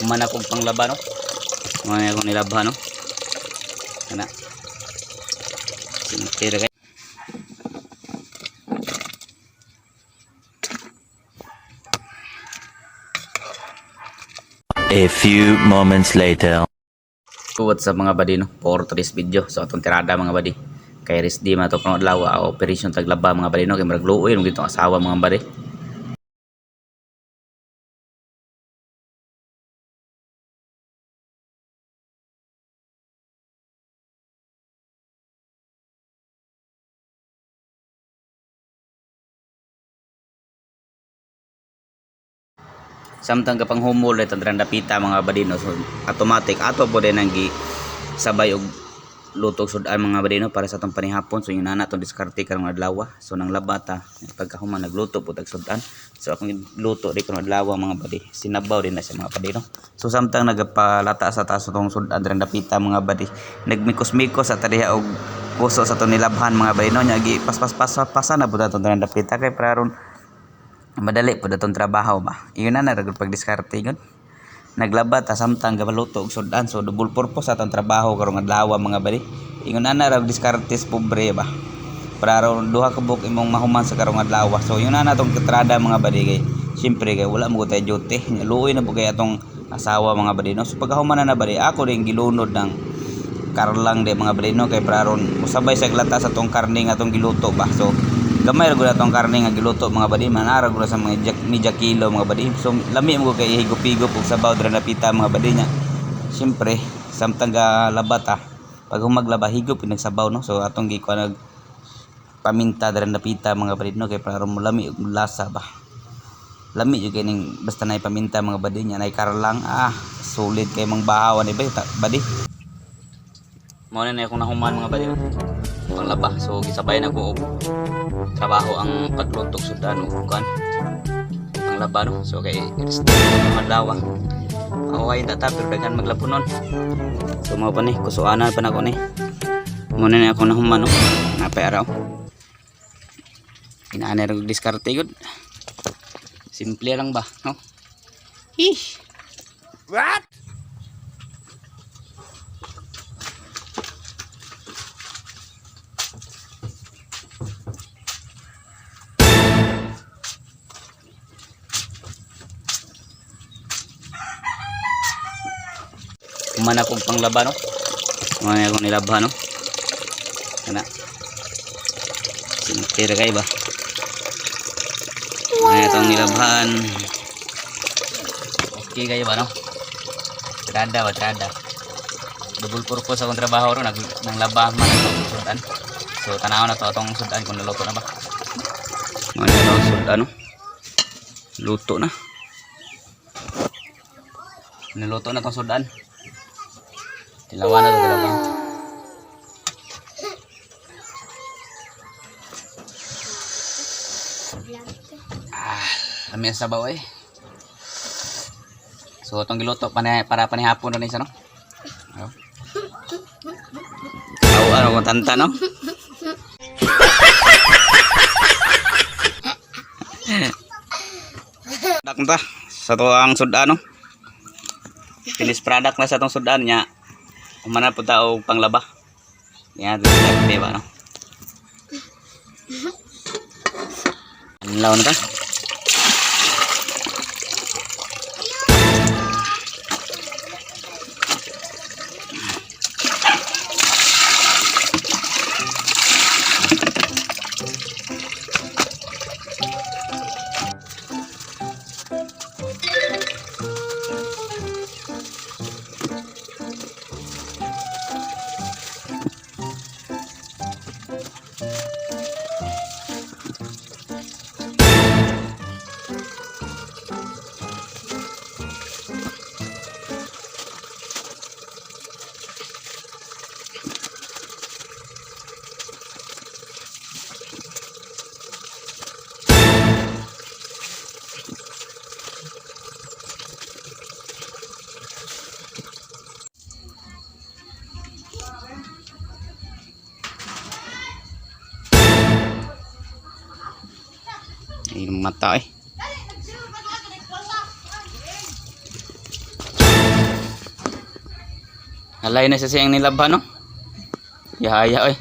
Humana kong panglaba no. Humana akong nilabha no. Kana. Sinitira kay. A few moments later. So what's up mga badi no? For today's video. So atong tirada mga badi. Kay to kung lawa operation taglaba mga badi no. Kay marag luoy mo gitong asawa mga badi. Samtang kapang humol ito dranda pita mga badino so automatic. Ato po din ang sabay og luto og sudan mga badino para sa atong panihapon. So yun na natong diskarte karong adlaw so nang labata pagkahuman nagluto po tag sudan. So akong luto di karong adlaw mga badi sinabaw din na siya mga badino so samtang nagapalata sa taas atong sudan dranda pita mga badi nagmikos-mikos sa tadiha og puso sa atong nilabhan mga badino nya gi pas-pas-pas-pasan na po atong dranda pita. Kay para ron madali po datong trabaho ba? Iyon na naragod pag diskarte yun. Naglaba ta samtang gabaluto og sudan. So double purpose atong trabaho karong adlaw mga bali ingon na narag diskarte sa pobre ba? Para ron duha ka buk imong mahuman sa karong adlaw so yun na natong katrada mga bali kay syempre kay wala mo tayo duty. Luoy na po kay atong asawa mga bali no? So pagkahuman na na bali ako rin gilunod ng karlang de mga balino kay para ron musabay sa glata sa tong karne nga atong giluto ba? So gamay ra gud atong karne nga giluto mga badi. Manara gud sa mga jak, media kilo mga badi. So lami mo kay higop-higop og sabaw dira napita mga badi nya syempre samtang ga labata pag humaglaba higop pinagsabaw no? So atong gi nag paminta dira napita mga badi no? Kay para mo lami og lasa ba? Lami yung kining basta na paminta mga badi nya nay karlang ah sulit kay mang bahawan ni ba badi mo na akong nahuman mga baliw panglaba so gisabay na ko og trabaho ang paglutok sudan ug kan panglaba no? So kay restore ng madlawa ako ay tata pero daghan maglapunon so mao pa ni kusuanan pa na ko ni. Mo na akong nahuman no? Napay araw. Inaani ra og diskarte gud simple lang ba no? Ih. Kumana kong panglaba no. Kumana akong nilabha no. Kana. Sinitira kay ba? Kumana itong nilabhan. Okay kayo ba no? Trada ba trada? Double purpose akong trabaho ro nag nang laba man sudan. So tanaw na to atong sudan kung naluto na ba. Mga sudan no. Luto na. Niluto na tong sudan. Tilawan na to tilawan. Ah, lami ang sabaw eh. So itong giluto para, para panihapon na isa no. Oh. Aw, ano kung tanta no? Product ta sa to ang sudan no. Finished product na sa tong sudan niya. Umana po tao panglaba. Yan, ito ba no? Anlaw na ta. Ay mata eh. Halay na siya siyang nilabha no? Yahaya eh.